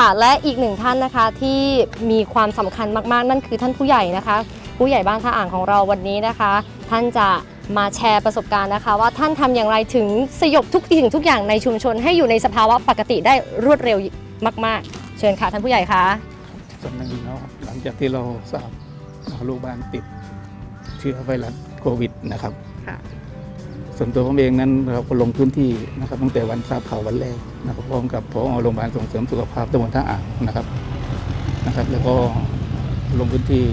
ค่ะ และอีกหนึ่งท่านนะคะที่มีความสำคัญมากๆ นั่นคือท่านผู้ใหญ่นะคะ ผู้ใหญ่บ้านท่าอ่างของเราวันนี้นะคะ ท่านจะมาแชร์ประสบการณ์นะคะ ว่าท่านทำอย่างไรถึงสยบทุกสิ่งทุกอย่างในชุมชนให้อยู่ในสภาวะปกติได้รวดเร็วมาก ๆ เชิญค่ะท่านผู้ใหญ่คะส่วนหนึ่งเนาะหลังจากที่เราทราบว่าลูกบ้านติดเชื้อไวรัสโควิดนะครับค่ะ ส่วนตัวผมเองนั้นเราก็ลงพื้นที่นะครับตั้งแต่วันทราบข่าววันแรกนะครับพร้อมกับพอโรงพยาบาลส่งเสริมสุขภาพตำบลท่าอ่างนะครับนะครับ แล้วก็ลงพื้นที่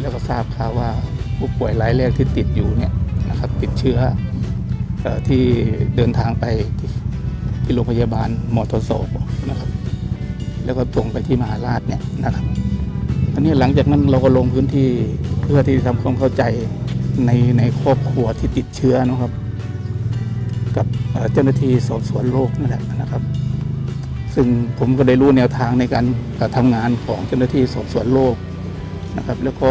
แล้วก็ทราบข่าวว่าผู้ป่วยรายแรกที่ติดอยู่เนี่ยนะครับติดเชื้ออที่เดินทางไปที่ทโรงพยาบาลมอทโศนะครับ แล้วก็ตรงไปที่มหาราชเนี่ยนะครับอันนี้หลังจากนั้นเราก็ลงพื้นที่เพื่อที่ทำความเข้าใจในในครอบครัวที่ติดเชื้อนะครับ กับเจ้าหน้าที่สอบสวนโรคนั่นแหละนะครับ ซึ่งผมก็ได้รู้แนวทางในการเอ่อทำงานของเจ้าหน้าที่สอบสวนโรคนะครับ แล้วก็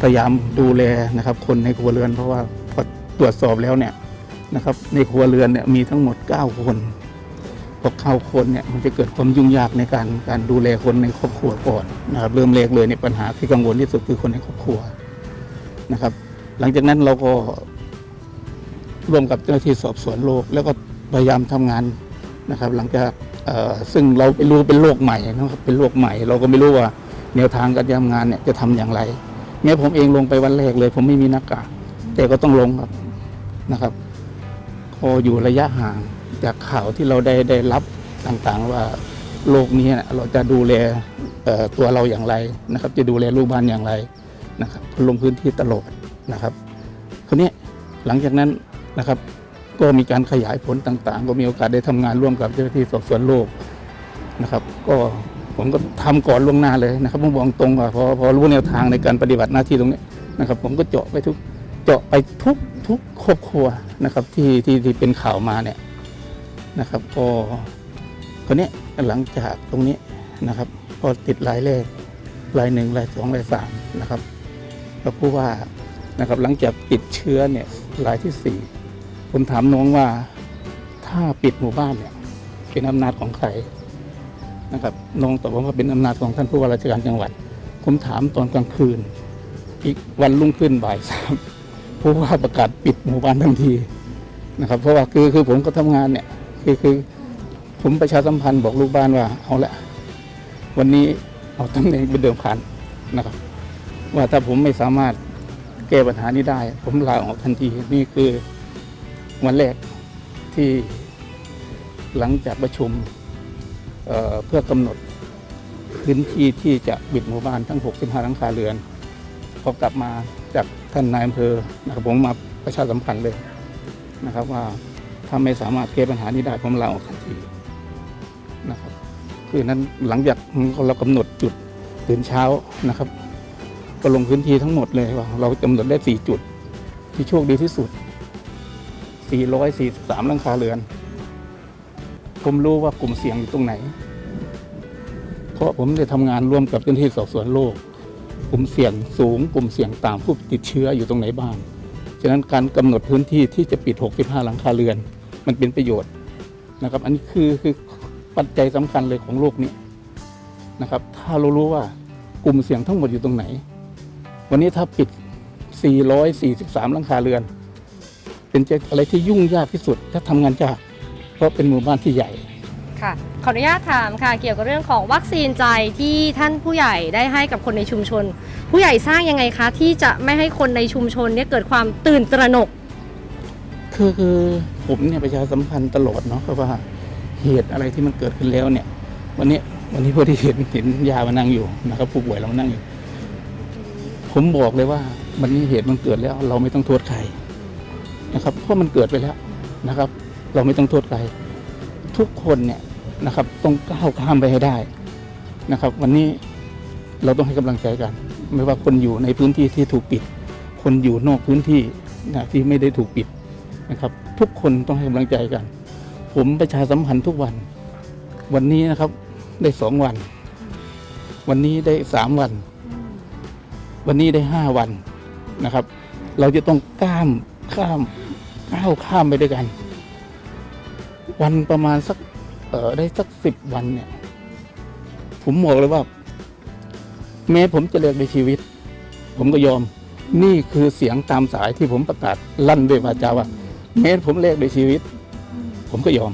พยายามดูแลนะครับ คนในครัวเรือนเพราะว่าพอตรวจสอบแล้วเนี่ยนะครับ ในครัวเรือนเนี่ยมีทั้งหมด 9 คนพอเข้าคนเนี่ยมันจะเกิดความยุ่งยากในการการดูแลคนในครอบครัวก่อนนะครับเริ่มแรกเลยเนี่ยปัญหาที่กังวลที่สุดคือคนในครอบครัวนะครับ หลังจากนั้นเราก็ ร่วมกับเจ้าหน้าที่สอบสวนโรคแล้วก็พยายามทำงานนะครับ หลังจากซึ่งเราไม่รู้เป็นโรคใหม่นะครับเป็นโรคใหม่ เราก็ไม่รู้ว่าแนวทางการทำงานเนี่ยจะทำอย่างไร แม้ผมเองลงไปวันแรกเลย ผมไม่มีหน้ากากแต่ก็ต้องลงครับนะครับพออยู่ระยะห่างจากข่าวที่เราได้ได้รับต่างๆว่าโรคนี้เนี่ยเราจะดูแลตัวเราอย่างไรนะครับ จะดูแลลูกบ้านอย่างไรนะครับลงพื้นที่ตลอดนะครับคนนี้หลังจากนั้น นะครับ ก็มีการขยายผลต่างๆ ก็มีโอกาสได้ทำงานร่วมกับเจ้าหน้าที่สอบสวนโลกนะครับ ก็ผมก็ทำก่อนล่วงหน้าเลยนะครับผมบอกตรงว่าพอพอรู้แนวทางในการปฏิบัติหน้าที่ตรงนี้นะครับ ผมก็เจาะไปทุกเจาะไปทุกทุกครอบครัวนะครับที่ที่ที่เป็นข่าวมาเนี่ยนะครับ ก็คนนี้หลังจากตรงนี้นะครับ พอติดรายแรกรายหนึ่งรายสองรายสามนะครับก็พูดว่านะครับหลังจากติดเชื้อเนี่ยรายที่สี่ ผมถามน้องว่าถ้าปิดหมู่บ้านเนี่ยเป็นอำนาจของใครนะครับน้องตอบว่าเป็นอำนาจของท่านผู้ว่าราชการจังหวัด ผมถามตอนกลางคืน อีกวันรุ่งขึ้นบ่ายสามผู้ว่าประกาศปิดหมู่บ้านทันทีนะครับ เพราะว่าคือคือผมก็ทำงานเนี่ยคือคือผมประชาสัมพันธ์บอกลูกบ้านว่าเอาละวันนี้เอาตำแหน่งเป็นเดิมพันนะครับ ว่าถ้าผมไม่สามารถแก้ปัญหานี้ได้ ผมลาออกทันทีนี่คือ วันแรกที่หลังจากประชุมเเพื่อกำหนดพื้นที่ที่จะบิดหมู่บ้านทั้ง 65 หลังคาเรือนพอกลับมาจากท่านนายอำเภอนะครับผมมาประชาสัมพันธ์เลยนะครับว่าถ้าไม่สามารถแก้ปัญหานี้ได้ผมลาออกทันทีนะครับคือนั้นหลังจากเรากำหนดจุดตื่นเช้านะครับ ก็ลงพื้นที่ทั้งหมดเลยว่าเรากำหนดได้สี่จุดที่โชคดีที่สุด 443หลังคาเรือน ผมรู้ว่ากลุ่มเสี่ยงอยู่ตรงไหน เพราะผมได้ทำงานร่วมกับเจ้าหน้าที่สอบสวนโรคกลุ่มเสี่ยงสูง กลุ่มเสี่ยงต่ำผู้ติดเชื้ออยู่ตรงไหนบ้าง ฉะนั้นการกำหนดพื้นที่ที่จะปิด 65 หลังคาเรือน มันเป็นประโยชน์นะครับ อันนี้คือคือปัจจัยสำคัญเลยของโรคนี้นะครับ ถ้าเรารู้ว่ากลุ่มเสี่ยงทั้งหมดอยู่ตรงไหน วันนี้ถ้าปิด 443 หลังคาเรือน เป็นอะไรที่ยุ่งยากที่สุดและทำงานยากเพราะเป็นหมู่บ้านที่ใหญ่ ค่ะขออนุญาตถามค่ะ เกี่ยวกับเรื่องของวัคซีนใจที่ท่านผู้ใหญ่ได้ให้กับคนในชุมชน ผู้ใหญ่สร้างยังไงคะ ที่จะไม่ให้คนในชุมชนเนี่ยเกิดความตื่นตระหนก คือคือผมเนี่ยประชาสัมพันธ์ตลอดเนาะเพราะว่าเหตุอะไรที่มันเกิดขึ้นแล้วเนี่ย วันนี้วันนี้พอที่เห็นเห็นยามานั่งอยู่นะครับผู้ป่วยเรามานั่งอยู่ ผมบอกเลยว่าวันนี้เหตุมันเกิดแล้วเราไม่ต้องโทษใคร นะครับเพราะมันเกิดไปแล้วนะครับ เราไม่ต้องโทษใครทุกคนเนี่ยนะครับต้องก้าวข้ามไปให้ได้นะครับ วันนี้เราต้องให้กำลังใจกัน ไม่ว่าคนอยู่ในพื้นที่ที่ถูกปิด คนอยู่นอกพื้นที่นะที่ไม่ได้ถูกปิดนะครับ ทุกคนต้องให้กำลังใจกัน ผมประชาสัมพันธ์ทุกวัน วันนี้นะครับได้สองวัน วันนี้ได้สามวัน วันนี้ได้ห้าวันนะครับ เราจะต้องก้ามข้าม ก้าวข้ามไปด้วยกัน วันประมาณสักเออได้สักสิบวันเนี่ย ผมบอกเลยว่า แม้ผมจะเลิกในชีวิต ผมก็ยอม นี่คือเสียงตามสายที่ผมประกาศลั่นด้วยวาจาว่าแม้ผมเลิกในชีวิต ผมก็ยอม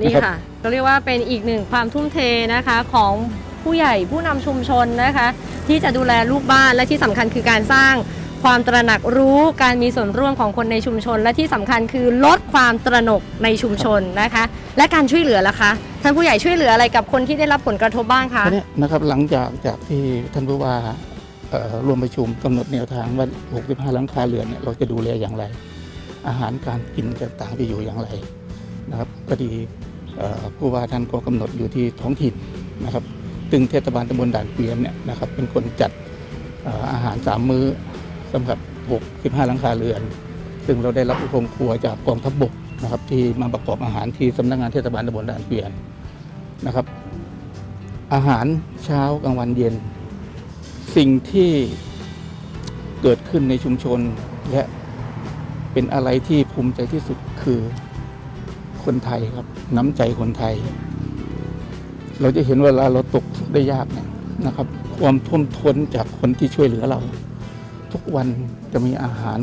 นี่นะครับ ค่ะก็เรียกว่าเป็นอีกหนึ่งความทุ่มเทนะคะของผู้ใหญ่ผู้นำชุมชนนะคะ ที่จะดูแลลูกบ้านและที่สำคัญคือการสร้าง ความตระหนักรู้การมีส่วนร่วมของคนในชุมชน และที่สำคัญคือลดความตระหนกในชุมชนนะคะ และการช่วยเหลือล่ะคะท่านผู้ใหญ่ช่วยเหลืออะไรกับคนที่ได้รับผลกระทบบ้างคะทีนี้นะครับหลังจากจากที่ท่านผู้ว่าเอ่อร่วมประชุมกำหนดแนวทางว่า 65 หลังคาเรือนเนี่ยเราจะดูแลอย่างไร อาหารการกินต่างๆจะอยู่อย่างไรนะครับก็ดีเอ่อผู้ว่าท่านก็กำหนดอยู่ที่ท้องถิ่นนะครับซึ่งเทศบาลตำบลด่านเกวียนเนี่ยนะครับเป็นคนจัดเอ่ออาหารสามมื้อ สำหรับ 65 หลังคาเรือน ซึ่งเราได้รับโรงครัวจากกองทัพบกนะครับ ที่มาประกอบอาหารที่สำนักงานเทศบาลตำบลด่านเกวียนนะครับ อาหารเช้ากลางวันเย็น สิ่งที่เกิดขึ้นในชุมชนและเป็นอะไรที่ภูมิใจที่สุดคือคนไทยครับ น้ำใจคนไทย เราจะเห็นเวลาเราตกได้ยากเนี่ยนะครับ ความท่วมท้นจากคนที่ช่วยเหลือเรา ทุกวันจะมีอาหาร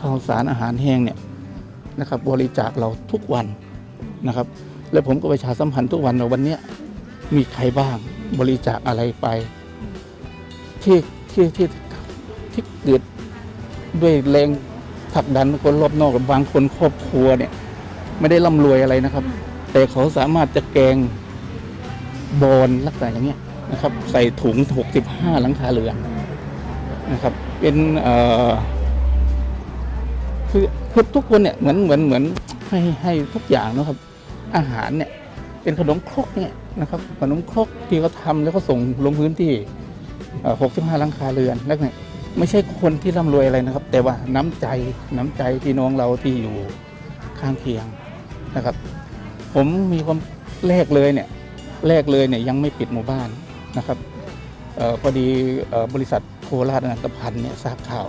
ข้าวสารอาหารแห้งเนี่ยนะครับบริจาคเราทุกวันนะครับ และผมก็ประชาสัมพันธ์ทุกวันว่าวันนี้มีใครบ้างบริจาคอะไรไป ที่ที่ที่ที่เกิดด้วยแรงผลักดันคนรอบนอกบางคนครอบครัวเนี่ย ไม่ได้ร่ำรวยอะไรนะครับ แต่เขาสามารถจะแกงบอลลักษณะอย่างเงี้ยนะครับ ใส่ถุง 65 หลังคาเรือน นะครับ เป็นเอ่อคือคือทุกคนเนี่ยเหมือนเหมือนเหมือนให้ให้ทุกอย่างนะครับ อาหารเนี่ยเป็นขนมครกเนี่ยนะครับขนมครกที่เขาทำแล้วก็ส่งลงพื้นที่เอ่อ65หลังคาเรือนแล้วเนี่ยไม่ใช่คนที่ร่ำรวยอะไรนะครับ แต่ว่าน้ำใจน้ำใจพี่น้องเราที่อยู่ข้างเคียงนะครับ ผมมีความแรกเลยเนี่ยแรกเลยเนี่ยยังไม่ปิดหมู่บ้านนะครับออพอดีออบริษัท คราชอนันตพันธ์เนี่ยทราบข่าว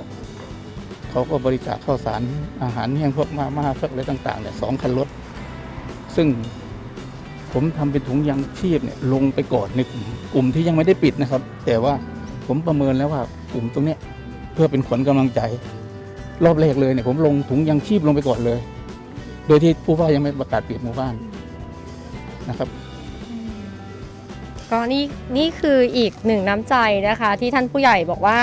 เขาก็บริจาคข้าวสารอาหารแห้งพวกมาม่าพวกอะไรต่างๆเนี่ยสองคันรถ ซึ่งผมทำเป็นถุงยางชีพเนี่ยลงไปก่อนในกลุ่มกลุ่มที่ยังไม่ได้ปิดนะครับ แต่ว่าผมประเมินแล้วว่ากลุ่มตรงเนี้ยเพื่อเป็นขวัญกำลังใจ รอบแรกเลยเนี่ยผมลงถุงยางชีพลงไปก่อนเลย โดยที่ผู้ว่ายังไม่ประกาศปิดหมู่บ้านนะครับ ก็นี่นี่คืออีกหนึ่งน้ำใจนะคะ ที่ท่านผู้ใหญ่บอกว่า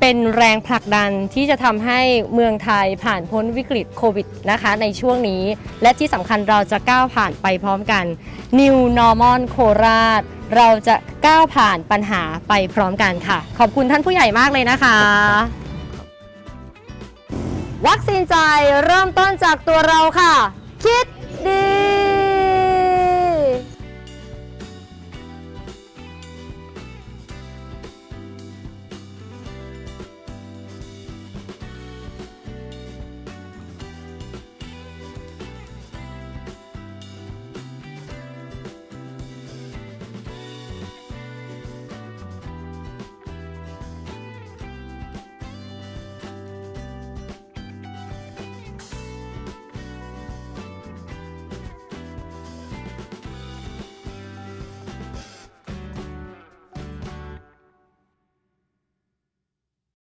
เป็นแรงผลักดันที่จะทำให้เมืองไทยผ่านพ้นวิกฤตโควิดนะคะ ในช่วงนี้ และที่สำคัญเราจะก้าวผ่านไปพร้อมกัน New Normal โคราช เราจะก้าวผ่านปัญหาไปพร้อมกันค่ะ ขอบคุณท่านผู้ใหญ่มากเลยนะคะวัคซีนใจเริ่มต้นจากตัวเราค่ะ คิด